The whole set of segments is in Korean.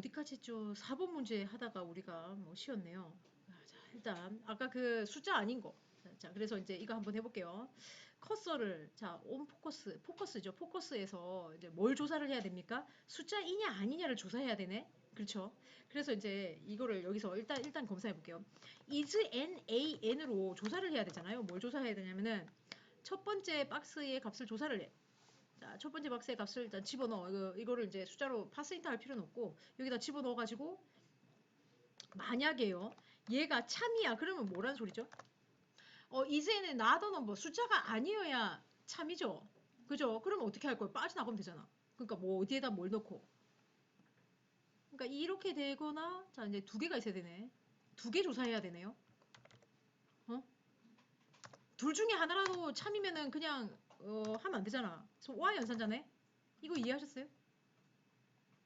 어디까지 했죠? 4번 문제 하다가 우리가 뭐 쉬었네요. 아, 자, 일단 아까 그 숫자 아닌 거. 자, 자, 그래서 이제 이거 한번 해볼게요. 커서를 자, 온 포커스, 포커스죠. 포커스에서 이제 뭘 조사를 해야 됩니까? 숫자이냐 아니냐를 조사해야 되네. 그렇죠. 그래서 이제 이거를 여기서 일단 일단 검사해 볼게요. is n a n으로 조사를 해야 되잖아요. 뭘 조사해야 되냐면은 첫 번째 박스의 값을 조사를 해. 자, 첫 번째 박스의 값을 일단 집어넣어. 이거, 이거를 이제 숫자로 파스인트 할 필요는 없고, 여기다 집어넣어가지고, 만약에요, 얘가 참이야. 그러면 뭐라는 소리죠? 어, 이제는 나더는 뭐 숫자가 아니어야 참이죠. 그죠? 그러면 어떻게 할 거예요? 빠져나가면 되잖아. 그러니까 뭐 어디에다 뭘 넣고. 그러니까 이렇게 되거나, 자, 이제 두 개가 있어야 되네. 두 개 조사해야 되네요. 어? 둘 중에 하나라도 참이면은 그냥 어, 하면 안 되잖아. 그래서 y 연산자네. 이거 이해하셨어요?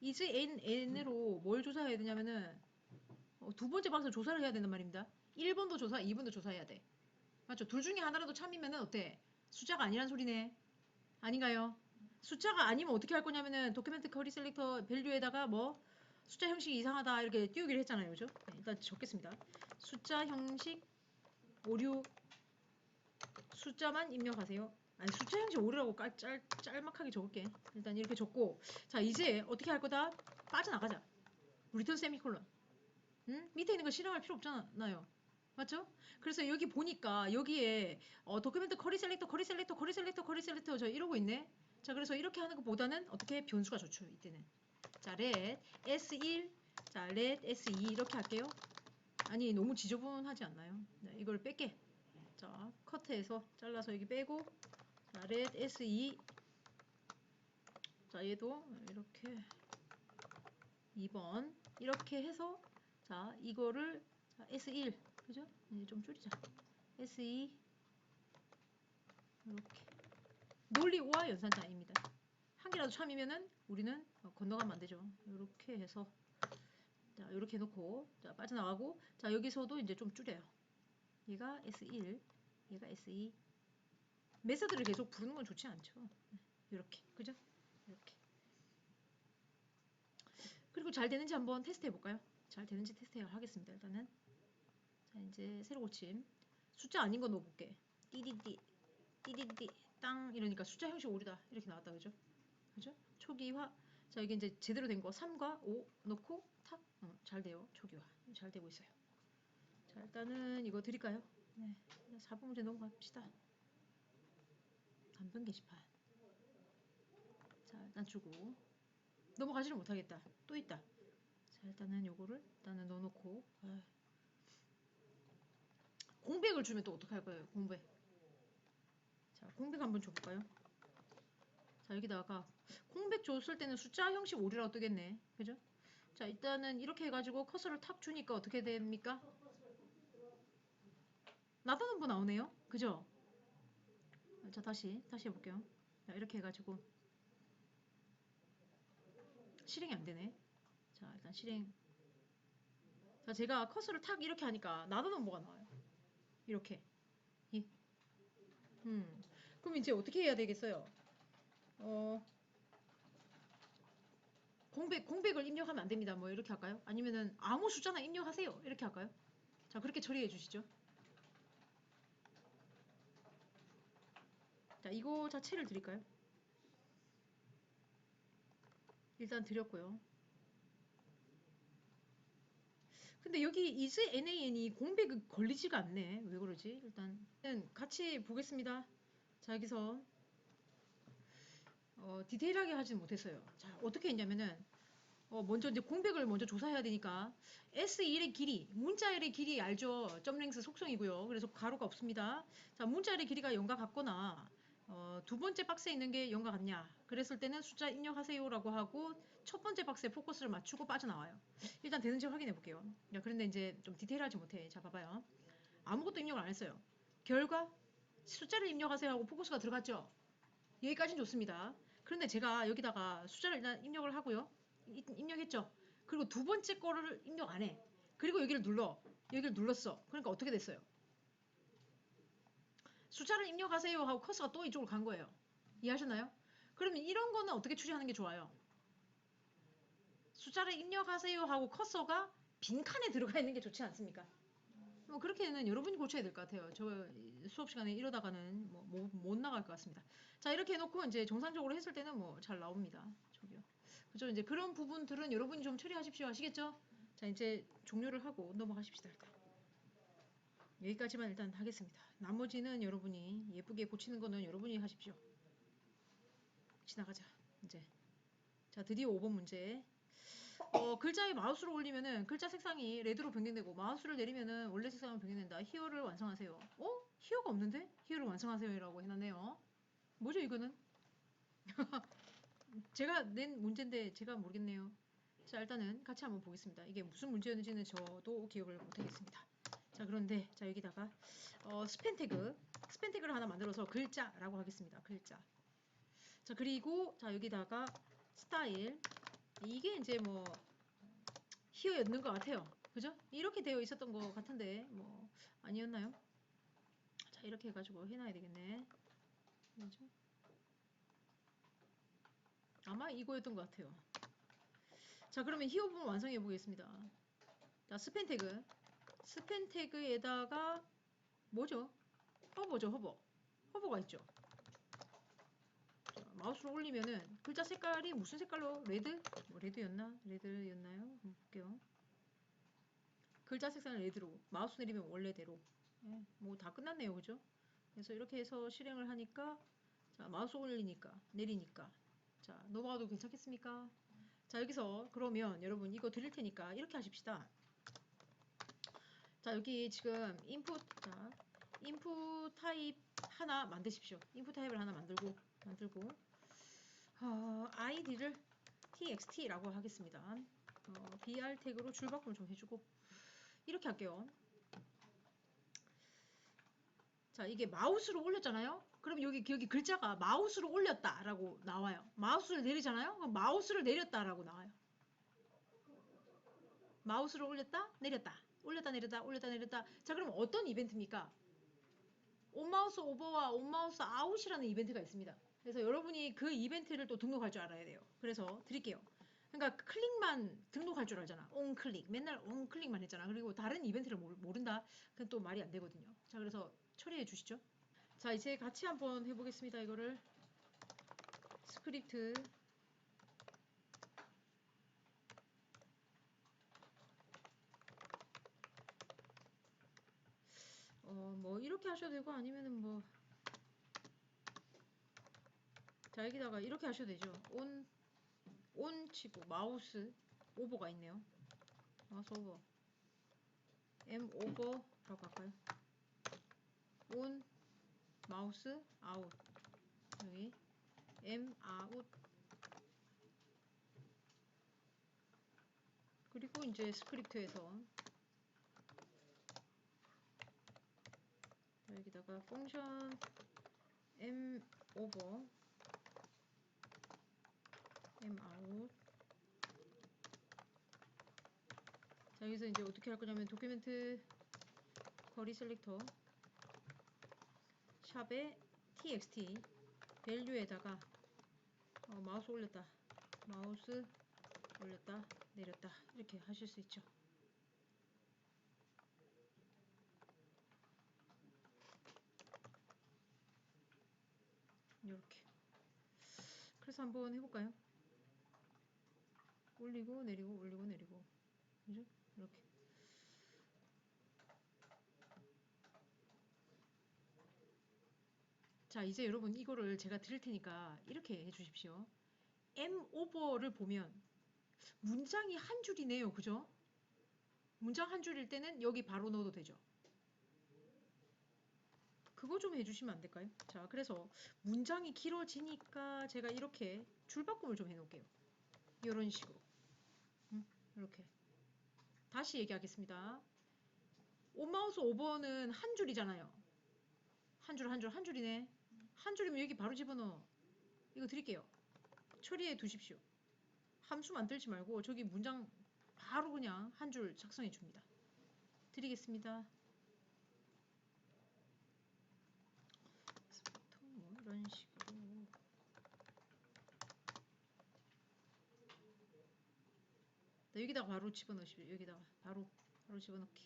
is n n으로 뭘 조사해야 되냐면은 어, 두 번째 방송 조사를 해야 된단 말입니다. 1번도 조사, 2번도 조사해야 돼. 맞죠? 둘 중에 하나라도 참이면은 어때? 숫자가 아니란 소리네. 아닌가요? 숫자가 아니면 어떻게 할 거냐면은 도큐멘트 커리 셀렉터 밸류에다가 뭐 숫자 형식이 이상하다 이렇게 띄우기를 했잖아요. 그죠? 네, 일단 적겠습니다. 숫자 형식 오류 숫자만 입력하세요. 아니 숫자 형식 오류라고 깔, 짤, 짤막하게 적을게. 일단 이렇게 적고 자 이제 어떻게 할 거다? 빠져나가자. 리턴 세미콜론. 응? 밑에 있는 거 실행할 필요 없잖아요. 맞죠? 그래서 여기 보니까 여기에 어, 도큐멘트 커리 셀렉터, 커리 셀렉터, 커리 셀렉터, 커리 셀렉터 저 이러고 있네. 자 그래서 이렇게 하는 것보다는 어떻게 변수가 좋죠 이때는. 자 let s1, 자 let s2 이렇게 할게요. 아니 너무 지저분하지 않나요? 네, 이걸 뺄게. 자 커트해서 잘라서 여기 빼고 자 let s2 자 얘도 이렇게 2번 이렇게 해서 자 이거를 자, S1 그죠? 이제 좀 줄이자. S2 이렇게. 논리와 연산자입니다. 한 개라도 참이면은 우리는 어, 건너가면 안 되죠. 이렇게 해서 자 이렇게 해놓고 자 빠져나가고 자 여기서도 이제 좀 줄여요. 얘가 S1 얘가 S2 메서드를 계속 부르는 건 좋지 않죠 이렇게 그죠? 이렇게 그리고 잘 되는지 한번 테스트 해볼까요? 잘 되는지 테스트 하겠습니다. 일단은 자 이제 새로 고침 숫자 아닌 거 넣어볼게. 띠디디 띠디디 땅 이러니까 숫자 형식 오류다 이렇게 나왔다 그죠? 그죠? 초기화 자 이게 이제 제대로 된 거 3과 5 넣고 탁 어, 잘 돼요 초기화 잘 되고 있어요. 자 일단은 이거 드릴까요? 네 4번 문제 넘어갑시다. 단변 게시판 자 일단 주고 넘어가지를 못하겠다. 또 있다. 자 일단은 요거를 일단은 넣어놓고 아. 공백을 주면 또 어떡할 거예요? 공백. 자 공백 한번 줘볼까요? 자 여기다가 공백 줬을 때는 숫자 형식 오류라고 뜨겠네. 그죠? 자 일단은 이렇게 해가지고 커서를 탁 주니까 어떻게 됩니까? 나다는 거 나오네요. 그죠? 자 다시 다시 해볼게요. 자 이렇게 해가지고 실행이 안 되네. 자, 일단 실행. 자, 제가 커서를 탁 이렇게 하니까 나다는 뭐가 나와요. 이렇게. 이. 음. 그럼 이제 어떻게 해야 되겠어요? 어. 공백, 공백을 입력하면 안 됩니다. 뭐 이렇게 할까요? 아니면은 아무 숫자나 입력하세요. 이렇게 할까요? 자, 그렇게 처리해 주시죠. 자, 이거 자체를 드릴까요? 일단 드렸고요. 근데 여기 is nan이 공백이 걸리지가 않네. 왜 그러지? 일단 같이 보겠습니다. 자 여기서 어, 디테일하게 하진 못했어요. 자 어떻게 했냐면은 어, 먼저 이제 공백을 먼저 조사해야 되니까 S1의 길이, 문자열의 길이 알죠? 점랭스 속성이고요. 그래서 가로가 없습니다. 자 문자열의 길이가 0과 같거나 어, 두 번째 박스에 있는 게 0과 같냐? 그랬을 때는 숫자 입력하세요 라고 하고 첫 번째 박스에 포커스를 맞추고 빠져나와요. 일단 되는지 확인해 볼게요. 야, 그런데 이제 좀 디테일하지 못해. 자 봐봐요. 아무것도 입력을 안 했어요. 결과 숫자를 입력하세요 하고 포커스가 들어갔죠? 여기까지는 좋습니다. 그런데 제가 여기다가 숫자를 일단 입력을 하고요. 입력했죠? 그리고 두 번째 거를 입력 안해. 그리고 여기를 눌러. 여기를 눌렀어. 그러니까 어떻게 됐어요 숫자를 입력하세요 하고 커서가 또 이쪽으로 간 거예요. 이해하셨나요? 그러면 이런 거는 어떻게 추리하는 게 좋아요? 숫자를 입력하세요 하고 커서가 빈칸에 들어가 있는 게 좋지 않습니까? 뭐 그렇게는 여러분이 고쳐야 될 것 같아요. 저 수업 시간에 이러다가는 뭐못 나갈 것 같습니다. 자 이렇게 해놓고 이제 정상적으로 했을 때는 뭐 잘 나옵니다. 저기요. 그죠? 이제 그런 부분들은 여러분이 좀 처리하십시오. 아시겠죠? 자 이제 종료를 하고 넘어가십시다. 일단. 여기까지만 일단 하겠습니다. 나머지는 여러분이 예쁘게 고치는 거는 여러분이 하십시오. 지나가자. 이제. 자, 드디어 5번 문제. 어, 글자에 마우스를 올리면은 글자 색상이 레드로 변경되고 마우스를 내리면은 원래 색상으로 변경된다. 히어를 완성하세요. 어? 히어가 없는데? 히어를 완성하세요라고 해놨네요. 뭐죠 이거는? 제가 낸 문제인데 제가 모르겠네요. 자 일단은 같이 한번 보겠습니다. 이게 무슨 문제였는지는 저도 기억을 못하겠습니다. 자 그런데 자 여기다가 어, 스팬 태그 스팬 태그를 하나 만들어서 글자라고 하겠습니다. 글자. 자 그리고 자 여기다가 스타일 이게 이제 뭐 히어였는 것 같아요. 그죠? 이렇게 되어 있었던 것 같은데 뭐 아니었나요? 자 이렇게 해가지고 해놔야 되겠네. 뭐죠? 아마 이거였던 것 같아요. 자 그러면 히어 부분 완성해 보겠습니다. 자 스팬 태그 스팬 태그에다가 뭐죠? 허버죠 허버 허버가 있죠. 자, 마우스로 올리면은 글자 색깔이 무슨 색깔로 레드? 뭐 레드였나? 레드였나요? 볼게요. 글자 색상을 레드로 마우스 내리면 원래대로 예, 뭐다 끝났네요 그죠? 그래서 이렇게 해서 실행을 하니까 자 마우스 올리니까 내리니까 자 넘어가도 괜찮겠습니까? 자 여기서 그러면 여러분 이거 드릴 테니까 이렇게 하십시다. 자 여기 지금 인풋 자 인풋 타입 하나 만드십시오. 인풋 타입을 하나 만들고 만들고 어, id를 txt라고 하겠습니다. 어, br 태그로 줄바꿈을 좀 해주고 이렇게 할게요. 자 이게 마우스로 올렸잖아요. 그럼 여기 여기 글자가 마우스로 올렸다 라고 나와요. 마우스를 내리잖아요. 그럼 마우스를 내렸다 라고 나와요. 마우스를 올렸다 내렸다 올렸다 내렸다 올렸다 내렸다. 자 그럼 어떤 이벤트입니까? 온마우스 오버와 온마우스 아웃이라는 이벤트가 있습니다. 그래서 여러분이 그 이벤트를 또 등록할 줄 알아야 돼요. 그래서 드릴게요. 그러니까 클릭만 등록할 줄 알잖아. 온 클릭. 맨날 온 클릭만 했잖아. 그리고 다른 이벤트를 모른다. 그건 또 말이 안 되거든요. 자, 그래서 처리해 주시죠. 자, 이제 같이 한번 해보겠습니다. 이거를 스크립트 어, 뭐 이렇게 하셔도 되고 아니면은 뭐 자, 여기다가 이렇게 하셔도 되죠. 온, 온 치고 마우스 오버가 있네요. 마우스 오버. M 오버라고 할까요? 온 마우스 아웃. 여기 M 아웃. 그리고 이제 스크립트에서 여기다가 펑션 M 오버 M 아웃 자 여기서 이제 어떻게 할 거냐면 도큐멘트 거리 셀렉터 샵에 txt 밸류에다가 어, 마우스 올렸다. 마우스 올렸다. 내렸다. 이렇게 하실 수 있죠 이렇게 그래서 한번 해볼까요? 올리고 내리고 올리고 내리고 그죠? 이렇게 자 이제 여러분 이거를 제가 드릴 테니까 이렇게 해주십시오 M 오버를 보면 문장이 한 줄이네요 그죠? 문장 한 줄일 때는 여기 바로 넣어도 되죠 그거 좀 해주시면 안 될까요? 자 그래서 문장이 길어지니까 제가 이렇게 줄바꿈을 좀 해놓을게요. 이런 식으로. 음, 이렇게. 다시 얘기하겠습니다. 온마우스 5번은 한 줄이잖아요. 한 줄 한 줄 한 줄이네. 한 줄이면 여기 바로 집어넣어. 이거 드릴게요. 처리해 두십시오. 함수 만들지 말고 저기 문장 바로 그냥 한 줄 작성해 줍니다. 드리겠습니다 뭐 이런 식으로 자, 여기다가 바로 집어넣으십시오. 여기다가 바로 바로 집어넣기.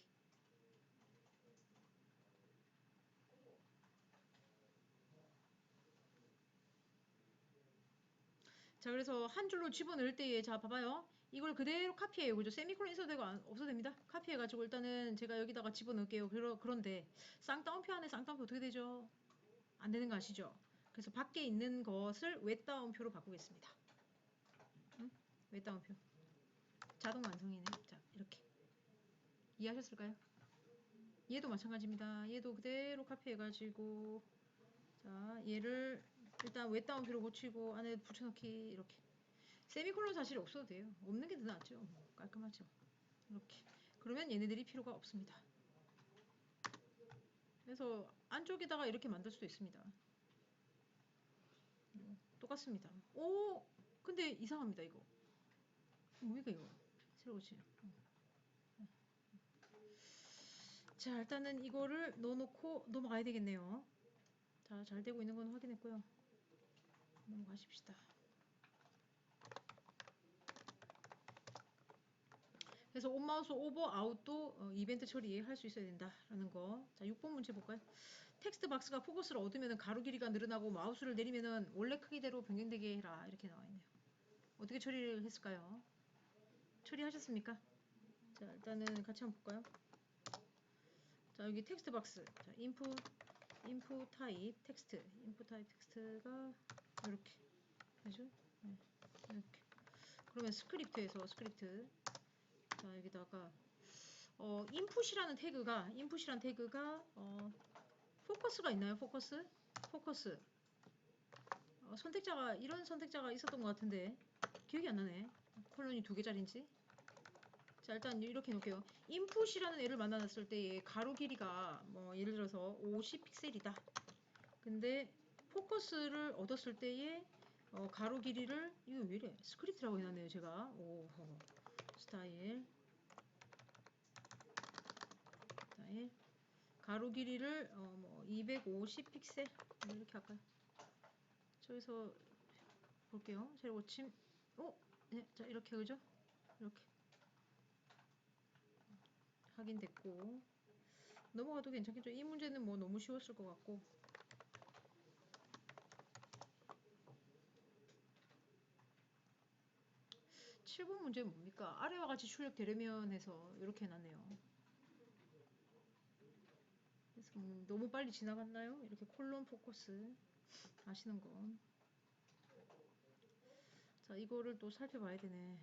자, 그래서 한 줄로 집어넣을 때에 자, 봐봐요. 이걸 그대로 카피해요. 그죠? 세미콜론 있어도 되고 안- 없어도 됩니다. 카피해가지고 일단은 제가 여기다가 집어넣을게요. 그러, 그런데 쌍따옴표 안에 쌍따옴표 어떻게 되죠? 안 되는 거 아시죠? 그래서 밖에 있는 것을 외따옴표로 바꾸겠습니다. 응? 외따옴표. 자동 완성이네. 자, 이렇게. 이해하셨을까요? 얘도 마찬가지입니다. 얘도 그대로 카피해가지고 자, 얘를 일단 외따옴표로 고치고 안에 붙여넣기 이렇게. 세미콜론 사실 없어도 돼요. 없는 게 더 낫죠. 깔끔하죠. 이렇게. 그러면 얘네들이 필요가 없습니다. 그래서 안쪽에다가 이렇게 만들 수도 있습니다. 음, 똑같습니다. 오! 근데 이상합니다, 이거. 뭡니까, 이거? 새로 고치. 자, 일단은 이거를 넣어놓고 넘어가야 되겠네요. 자, 잘 되고 있는 건 확인했고요. 넘어가십시다. 그래서 온마우스 오버 아웃도 어, 이벤트 처리할 수 있어야 된다라는 거. 자, 6번 문제 볼까요? 텍스트 박스가 포커스를 얻으면 가로 길이가 늘어나고 마우스를 내리면 원래 크기대로 변경되게 해라 이렇게 나와 있네요. 어떻게 처리를 했을까요? 처리하셨습니까? 자, 일단은 같이 한번 볼까요? 자, 여기 텍스트 박스. 자, 인풋 인풋 타입 텍스트. 인풋 타입 텍스트가 이렇게. 그죠? 네, 이렇게. 그러면 스크립트에서 스크립트 자 여기다가 어 인풋이라는 태그가 인풋이라는 태그가 어 포커스가 있나요? 포커스? 포커스. 어, 선택자가 이런 선택자가 있었던 것 같은데 기억이 안 나네. 콜론이 두 개짜리인지. 자 일단 이렇게 놓을게요. 인풋이라는 애를 만나놨을 때의 가로 길이가 뭐 예를 들어서 50 픽셀이다. 근데 포커스를 얻었을 때의 어, 가로 길이를 이거 왜 이래? 스크립트라고 해놨네요 제가. 오 스타일 가로 길이를 어, 뭐 250 픽셀 이렇게 할까요? 저기서 볼게요. 제일 고침 오, 네, 자 이렇게 그죠? 이렇게 확인됐고 넘어가도 괜찮겠죠? 이 문제는 뭐 너무 쉬웠을 것 같고 7번 문제는 뭡니까? 아래와 같이 출력 되려면 해서 이렇게 해놨네요. 음, 너무 빨리 지나갔나요? 이렇게 콜론 포커스 아시는 건. 자, 이거를 또 살펴봐야 되네.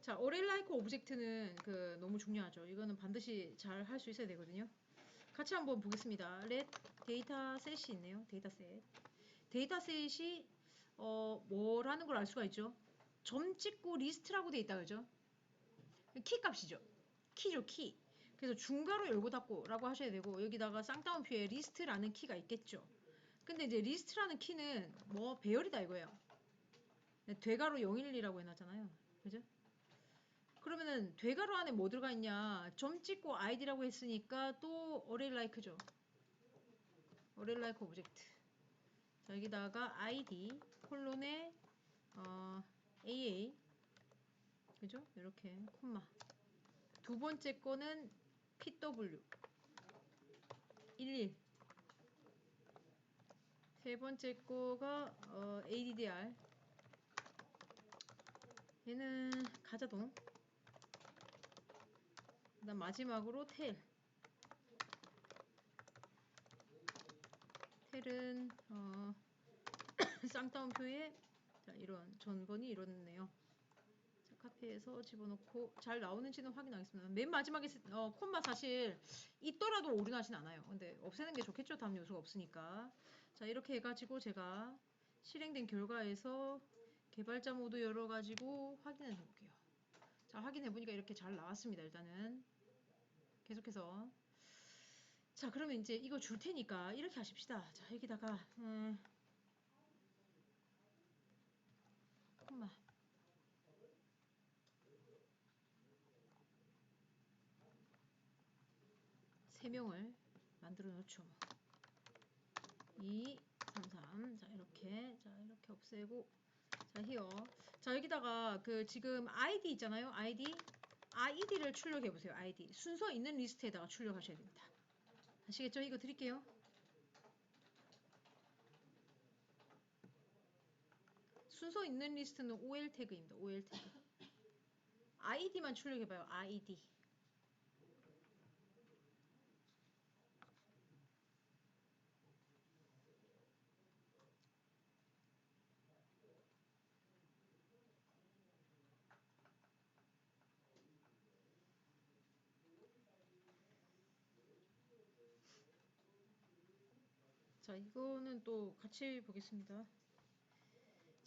자, 어렐 라이크 오브젝트는 그 너무 중요하죠. 이거는 반드시 잘 할 수 있어야 되거든요. 같이 한번 보겠습니다. let 데이터셋이 있네요. 데이터셋. 데이터셋이 어 뭐라는 걸 알 수가 있죠. 점 찍고 리스트라고 돼 있다 그죠? 키 값이죠. 키죠 키. 그래서 중괄호 열고 닫고 라고 하셔야 되고 여기다가 쌍따옴표에 리스트라는 키가 있겠죠. 근데 이제 리스트라는 키는 뭐 배열이다 이거예요. 되가로 012라고 해놨잖아요. 그죠? 그러면은 되가로 안에 뭐 들어가 있냐? 점 찍고 id라고 했으니까 또 어렐 라이크죠. 어렐 라이크 오브젝트. 자, 여기다가 id 콜론에 어, aa 그죠? 이렇게 콤마. 두 번째 거는 pw 11. 세 번째 거가 어, addr 얘는 가자동 그다음 마지막으로 텔. 텔은 어, 쌍따옴표에 자, 이런 전번이 이렇네요. 자, 카피해서 집어넣고 잘 나오는지는 확인하겠습니다. 맨 마지막에 어, 콤마 사실 있더라도 오류나진 않아요. 근데 없애는 게 좋겠죠. 다음 요소가 없으니까. 자 이렇게 해가지고 제가 실행된 결과에서 개발자 모드 열어가지고 확인해 볼게요. 자 확인해 보니까 이렇게 잘 나왔습니다. 일단은 계속해서 자 그러면 이제 이거 줄 테니까 이렇게 하십시다 자 여기다가 음, 콤마 세 명을 만들어 놓죠. 뭐. 2 3 3 자 이렇게. 자 이렇게 없애고. 자 히어. 자 여기다가 그 지금 id 있잖아요. id id를 출력해 보세요. id 순서 있는 리스트에다가 출력하셔야 됩니다. 아시겠죠? 이거 드릴게요 순서 있는 리스트는 ol 태그입니다. Ol 태그. Id만 출력해 봐요. Id 자, 이거는 또 같이 보겠습니다.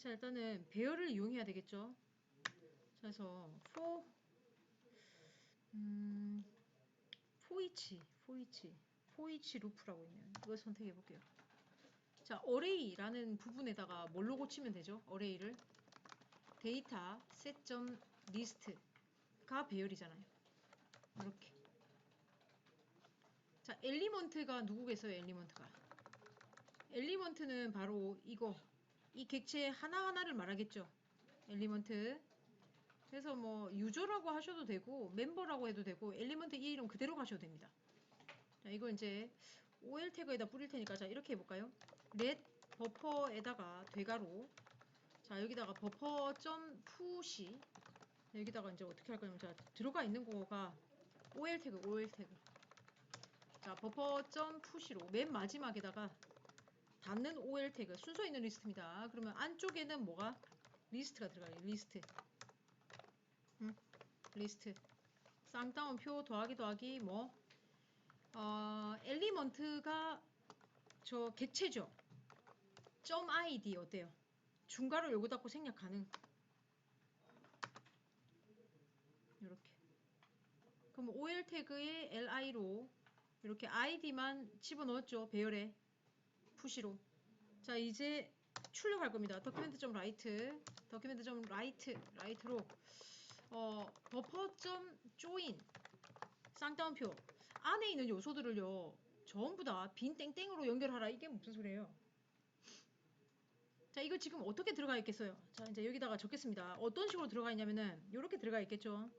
자, 일단은 배열을 이용해야 되겠죠. 자, 그래서 for 음, each, for each 루프라고 있네요. 이걸 선택해 볼게요. 자, array라는 부분에다가 뭘로 고치면 되죠? array를 데이터 set.list가 배열이잖아요. 이렇게. 자, 엘리먼트가 누구겠어요? 엘리먼트가. 엘리먼트는 바로 이거 이 객체 하나하나를 말하겠죠? 엘리먼트. 그래서 뭐 유저라고 하셔도 되고 멤버라고 해도 되고 엘리먼트 이 이름 그대로 가셔도 됩니다. 자 이거 이제 OL 태그에다 뿌릴 테니까 자 이렇게 해볼까요? let 버퍼에다가 되가로 자 여기다가 버퍼 점 푸시 여기다가 이제 어떻게 할 거냐면 자 들어가 있는 거가 OL 태그 OL 태그. 자 버퍼 점 푸시로 맨 마지막에다가 닫는 OL 태그 순서 있는 리스트입니다. 그러면 안쪽에는 뭐가 리스트가 들어가요. 리스트. 음, 리스트. 쌍따옴표 더하기 더하기 뭐 어, 엘리먼트가 저 객체죠. 점 ID 어때요? 중괄호 요거 닫고 생략 가능. 이렇게. 그럼 OL 태그에 LI로 이렇게 ID만 집어넣었죠. 배열에. 푸시로. 자 이제 출력할 겁니다. document 점 write document 점 write write로. 어 버퍼 점 join 쌍따옴표. 안에 있는 요소들을요 전부 다 빈 땡땡으로 연결하라. 이게 무슨 소리예요? 자 이거 지금 어떻게 들어가 있겠어요? 자 이제 여기다가 적겠습니다. 어떤 식으로 들어가 있냐면은 이렇게 들어가 있겠죠?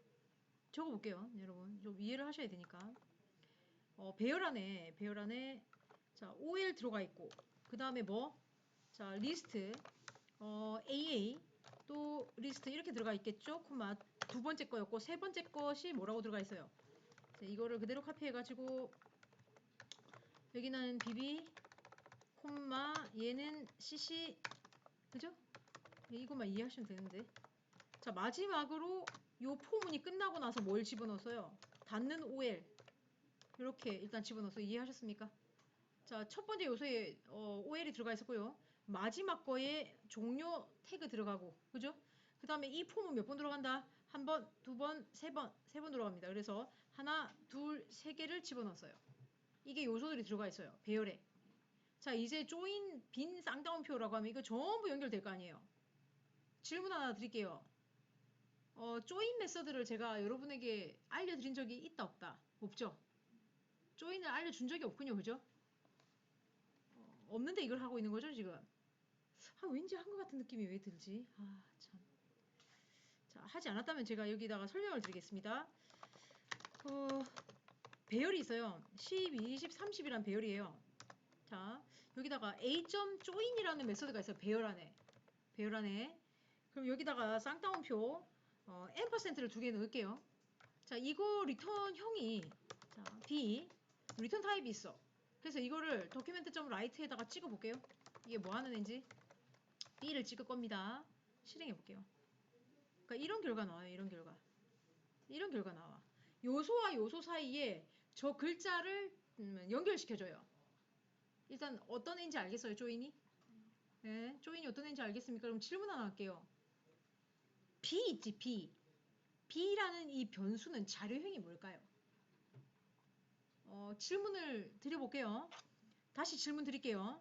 적어 볼게요 여러분. 좀 이해를 하셔야 되니까. 어, 배열 안에 배열 안에 자, OL 들어가 있고 그 다음에 뭐? 자, 리스트 어, AA 또 리스트 이렇게 들어가 있겠죠? 코마 두 번째 거였고 세 번째 것이 뭐라고 들어가 있어요? 자, 이거를 그대로 카피해 가지고 여기는 BB 콤마 얘는 CC 그죠? 네, 이것만 이해하시면 되는데 자 마지막으로 요 포문이 끝나고 나서 뭘 집어넣어서요? 닫는 OL 이렇게 일단 집어넣어서 이해하셨습니까? 자, 첫 번째 요소에 어, OL이 들어가 있었고요. 마지막 거에 종료 태그 들어가고, 그죠? 그 다음에 이 폼은 몇 번 들어간다? 한 번, 두 번, 세 번, 세 번 들어갑니다. 그래서 하나, 둘, 세 개를 집어넣었어요. 이게 요소들이 들어가 있어요. 배열에. 자, 이제 조인 빈 쌍따옴표라고 하면 이거 전부 연결될 거 아니에요. 질문 하나 드릴게요. 어, 조인 메서드를 제가 여러분에게 알려드린 적이 있다 없다? 없죠? 조인을 알려준 적이 없군요. 그죠? 없는데 이걸 하고 있는 거죠 지금? 아 왠지 한 것 같은 느낌이 왜 들지? 아참. 자 하지 않았다면 제가 여기다가 설명을 드리겠습니다. 어, 배열이 있어요. 12, 20, 30이란 배열이에요. 자 여기다가 a.join이라는 메서드가 있어요 배열 안에. 배열 안에. 그럼 여기다가 쌍따옴표 어, 앰퍼센트를 두 개 넣을게요. 자 이거 리턴 형이 자 b 리턴 타입이 있어 그래서 이거를 document.write에다가 찍어 볼게요. 이게 뭐 하는 애인지 B를 찍을 겁니다. 실행해 볼게요. 그러니까 이런 결과 나와요. 이런 결과. 이런 결과 나와. 요소와 요소 사이에 저 글자를 음, 연결시켜줘요. 일단 어떤 애인지 알겠어요, 조인이? 네, 조인이 어떤 애인지 알겠습니까? 그럼 질문 하나 할게요. B 있지, B. B라는 이 변수는 자료형이 뭘까요? 어, 질문을 드려볼게요. 다시 질문 드릴게요.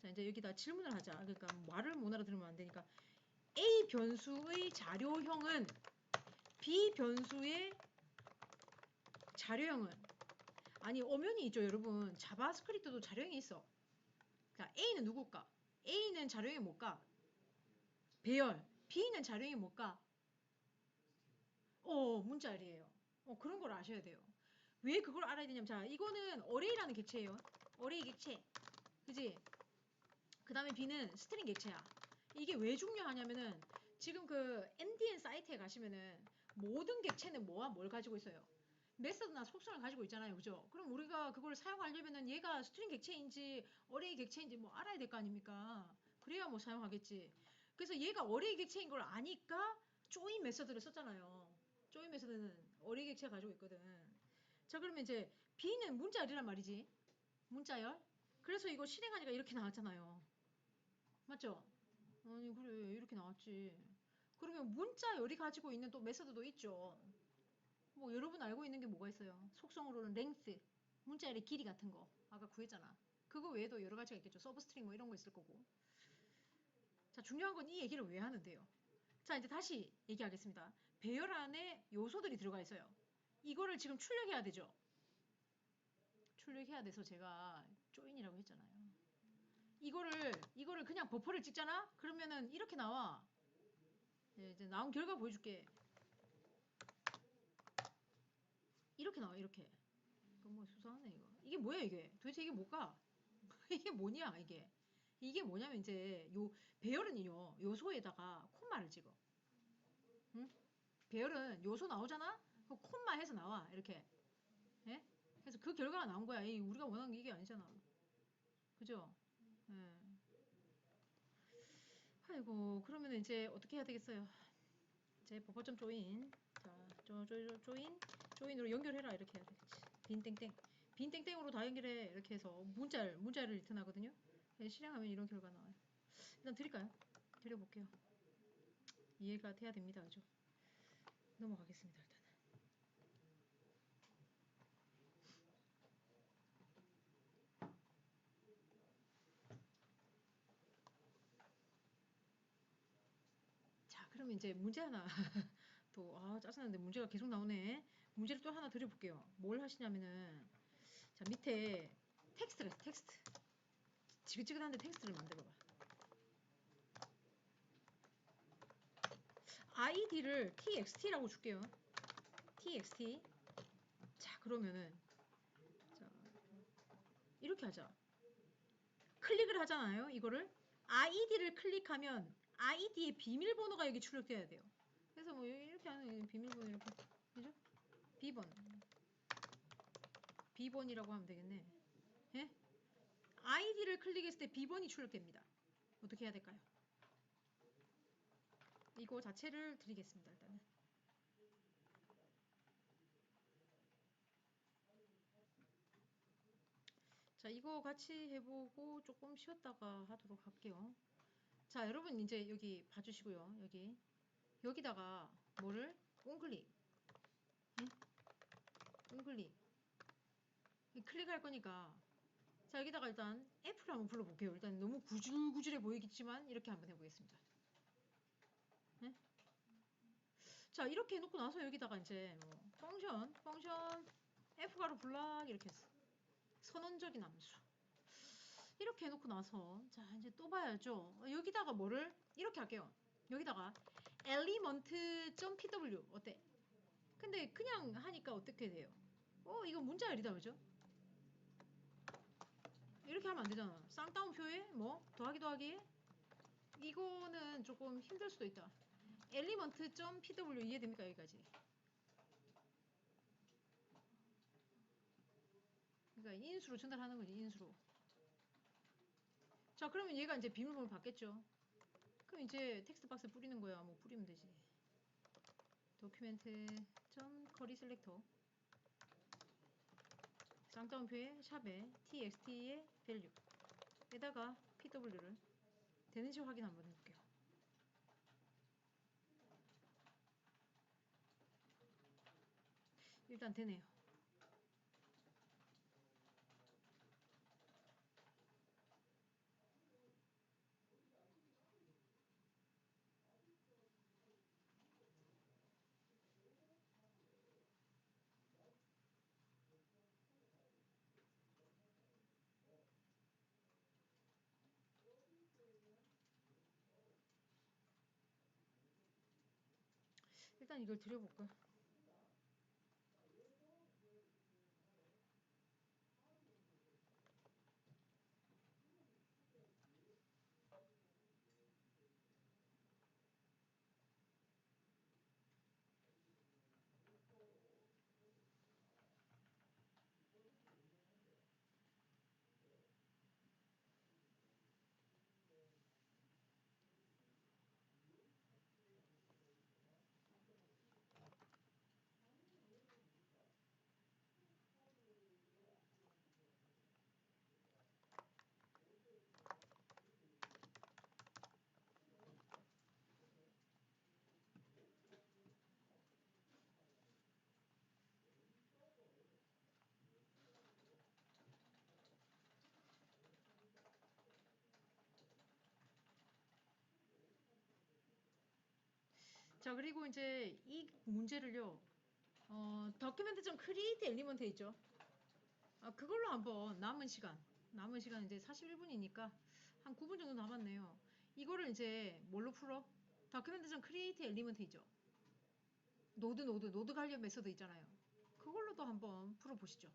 자, 이제 여기다 질문을 하자. 그러니까 말을 못 알아들으면 안 되니까. A 변수의 자료형은 B 변수의 자료형은 아니 엄연히 있죠 여러분 자바스크립트도 자료형이 있어 자, A는 누굴까? A는 자료형이 뭘까? 배열. B는 자료형이 뭘까? 어, 문자열이에요. 어, 그런 걸 아셔야 돼요. 왜 그걸 알아야 되냐면, 자, 이거는 어레이라는 객체예요. 어레이 객체. 그지? 그 다음에 B는 스트링 객체야. 이게 왜 중요하냐면은, 지금 그 MDN 사이트에 가시면은, 모든 객체는 뭐와 뭘 가지고 있어요? 메서드나 속성을 가지고 있잖아요. 그죠? 그럼 우리가 그걸 사용하려면은 얘가 스트링 객체인지 어레이 객체인지 뭐 알아야 될 거 아닙니까? 그래야 뭐 사용하겠지. 그래서 얘가 어레이 객체인 걸 아니까 조인 메서드를 썼잖아요. 조인 메서드는 어레이 객체가 가지고 있거든. 자, 그러면 이제 B는 문자열이란 말이지. 문자열. 그래서 이거 실행하니까 이렇게 나왔잖아요. 맞죠? 아니, 그래. 이렇게 나왔지. 그러면 문자열이 가지고 있는 또 메서드도 있죠. 뭐 여러분 알고 있는 게 뭐가 있어요? 속성으로는 랭스, 문자열의 길이 같은 거 아까 구했잖아. 그거 외에도 여러 가지가 있겠죠. 서브스트링 뭐 이런 거 있을 거고. 자 중요한 건 이 얘기를 왜 하는데요. 자 이제 다시 얘기하겠습니다. 배열 안에 요소들이 들어가 있어요. 이거를 지금 출력해야 되죠. 출력해야 돼서 제가 조인이라고 했잖아요. 이거를 이거를 그냥 버퍼를 찍잖아. 그러면은 이렇게 나와. 네, 이제 나온 결과 보여줄게. 이렇게 나와 이렇게 이거 뭐 수상하네 이거 이게 뭐야 이게 도대체 이게 뭘까 이게 뭐냐 이게 이게 뭐냐면 이제 요 배열은요 요소에다가 콤마를 찍어 응? 배열은 요소 나오잖아 그 콤마 해서 나와 이렇게. 예? 그래서 그 결과가 나온 거야. 이 우리가 원하는 게 이게 아니잖아. 그죠? 예. 아이고 그러면 이제 어떻게 해야 되겠어요? 이제 버퍼점 조인. 자 조, 조, 조, 조인. 조인으로 연결해라 이렇게 해야 되겠지. 빈 땡땡. 빈 땡땡으로 다 연결해 이렇게 해서. 문자를 문자를 리턴하거든요. 네, 실행하면 이런 결과 나와요. 일단 드릴까요? 드려볼게요. 이해가 돼야 됩니다 아주. 넘어가겠습니다 일단 자 그러면 이제 문제 하나 또, 아, 짜증나는데 문제가 계속 나오네. 문제를 또 하나 드려볼게요. 뭘 하시냐면은, 자, 밑에 텍스트가 있어, 텍스트. 지긋지긋한데 텍스트를 만들어봐. id를 txt라고 줄게요. txt. 자, 그러면은, 자, 이렇게 하자. 클릭을 하잖아요, 이거를. id를 클릭하면 id의 비밀번호가 여기 출력돼야 돼요. 그래서 뭐 이렇게 하는 비밀번호 이렇게 그죠? B번 B번이라고 하면 되겠네 예? ID를 클릭했을 때 B번이 출력됩니다 어떻게 해야 될까요? 이거 자체를 드리겠습니다 일단은 자 이거 같이 해보고 조금 쉬었다가 하도록 할게요 자 여러분 이제 여기 봐주시고요. 여기. 여기다가 뭐를? 꽁클릭. 응? 꽁클릭. 클릭할 거니까. 자 여기다가 일단 F를 한번 불러볼게요. 일단 너무 구질구질해 보이겠지만 이렇게 한번 해보겠습니다. 응? 자 이렇게 해놓고 나서 여기다가 이제 뭐 펑션 펑션 F가로 불락 이렇게 했어 선언적인 함수 이렇게 해놓고 나서 자 이제 또 봐야죠. 여기다가 뭐를? 이렇게 할게요. 여기다가 element.pw 어때? 근데 그냥 하니까 어떻게 돼요? 어 이거 문자열이다 그죠? 이렇게 하면 안 되잖아. 쌍따옴표에 뭐 더하기 더하기. 이거는 조금 힘들 수도 있다. Element.pw 이해됩니까 여기까지? 그러니까 인수로 전달하는 거지 인수로 자 그러면 얘가 이제 비밀번호 받겠죠 그럼 이제 텍스트 박스에 뿌리는 거야. 뭐 뿌리면 되지. 도큐멘트 점 커리 셀렉터 쌍따옴표에 샵에 txt의 value 에다가 pw를 되는지 확인 한번 해볼게요. 일단 되네요. 일단 이걸 드려볼까? 자 그리고 이제 이 문제를요 어, document 좀 create element 있죠. 아, 그걸로 한번 남은 시간 남은 시간 이제 41분이니까 한 9분 정도 남았네요. 이거를 이제 뭘로 풀어? document 좀 create element 있죠 노드 노드 노드 관련 메소드 있잖아요. 그걸로도 한번 풀어보시죠